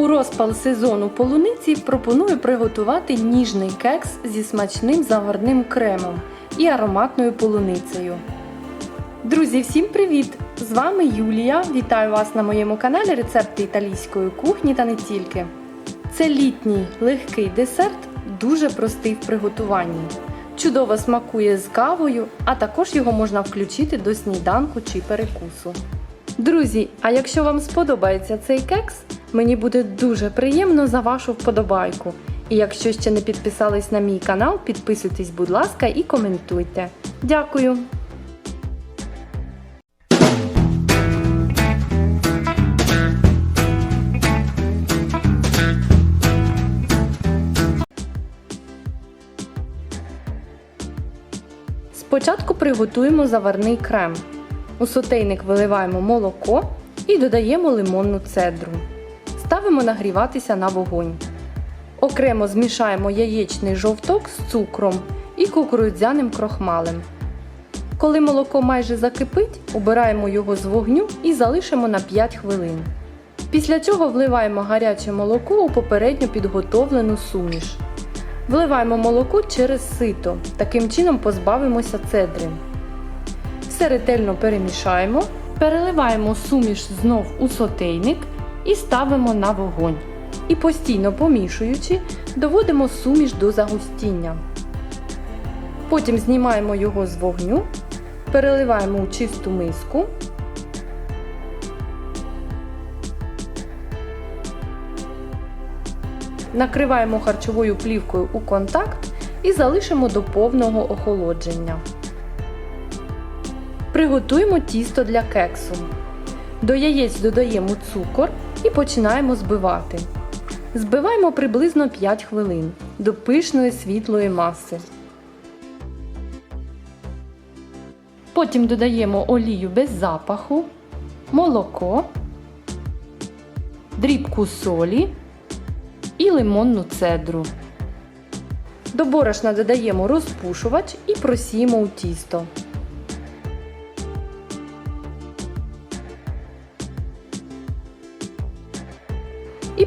У розпал сезону полуниці пропоную приготувати ніжний кекс зі смачним заварним кремом і ароматною полуницею. Друзі, всім привіт! З вами Юлія. Вітаю вас на моєму каналі Рецепти італійської кухні та не тільки. Це літній легкий десерт, дуже простий в приготуванні. Чудово смакує з кавою, а також його можна включити до сніданку чи перекусу. Друзі, а якщо вам сподобається цей кекс, мені буде дуже приємно за вашу вподобайку. І якщо ще не підписались на мій канал, підписуйтесь, будь ласка, і коментуйте. Дякую! Спочатку приготуємо заварний крем. У сотейник виливаємо молоко і додаємо лимонну цедру. Ставимо нагріватися на вогонь. Окремо змішаємо яєчний жовток з цукром і кукурудзяним крохмалем. Коли молоко майже закипить, обираємо його з вогню і залишимо на 5 хвилин. Після цього вливаємо гаряче молоко у попередньо підготовлену суміш. Вливаємо молоко через сито, таким чином позбавимося цедри. Все ретельно перемішаємо, переливаємо суміш знов у сотейник і ставимо на вогонь. І постійно помішуючи, доводимо суміш до загустіння. Потім знімаємо його з вогню, переливаємо у чисту миску. Накриваємо харчовою плівкою у контакт і залишимо до повного охолодження. Приготуємо тісто для кексу. До яєць додаємо цукор і починаємо збивати. Збиваємо приблизно 5 хвилин до пишної світлої маси. Потім додаємо олію без запаху, молоко, дрібку солі і лимонну цедру. До борошна додаємо розпушувач і просіємо у тісто.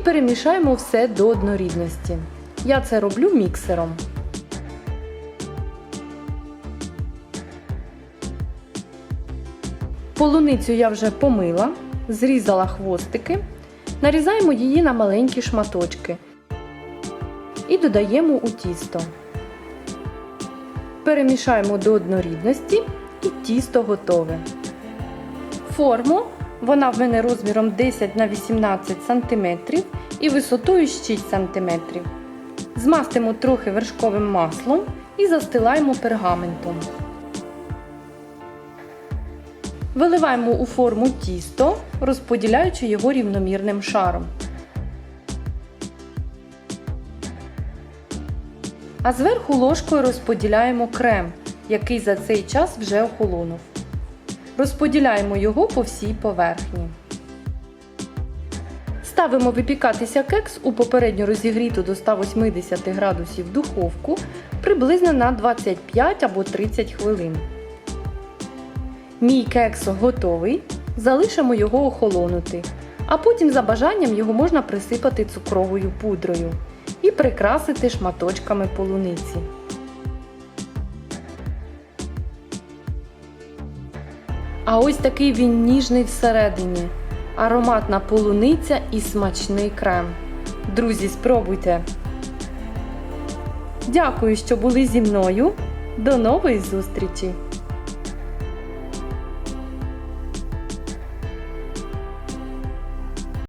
Перемішаємо все до однорідності. Я це роблю міксером. Полуницю я вже помила, зрізала хвостики, нарізаємо її на маленькі шматочки і додаємо у тісто. Перемішаємо до однорідності і тісто готове. Форму вона в мене розміром 10 на 18 см і висотою 6 см. Змастимо трохи вершковим маслом і застилаємо пергаментом. Виливаємо у форму тісто, розподіляючи його рівномірним шаром. А зверху ложкою розподіляємо крем, який за цей час вже охолонув. Розподіляємо його по всій поверхні. Ставимо випікатися кекс у попередньо розігріту до 180 градусів духовку приблизно на 25 або 30 хвилин. Мій кекс готовий. Залишимо його охолонути. А потім за бажанням його можна присипати цукровою пудрою і прикрасити шматочками полуниці. А ось такий він ніжний всередині. Ароматна полуниця і смачний крем. Друзі, спробуйте! Дякую, що були зі мною. До нової зустрічі!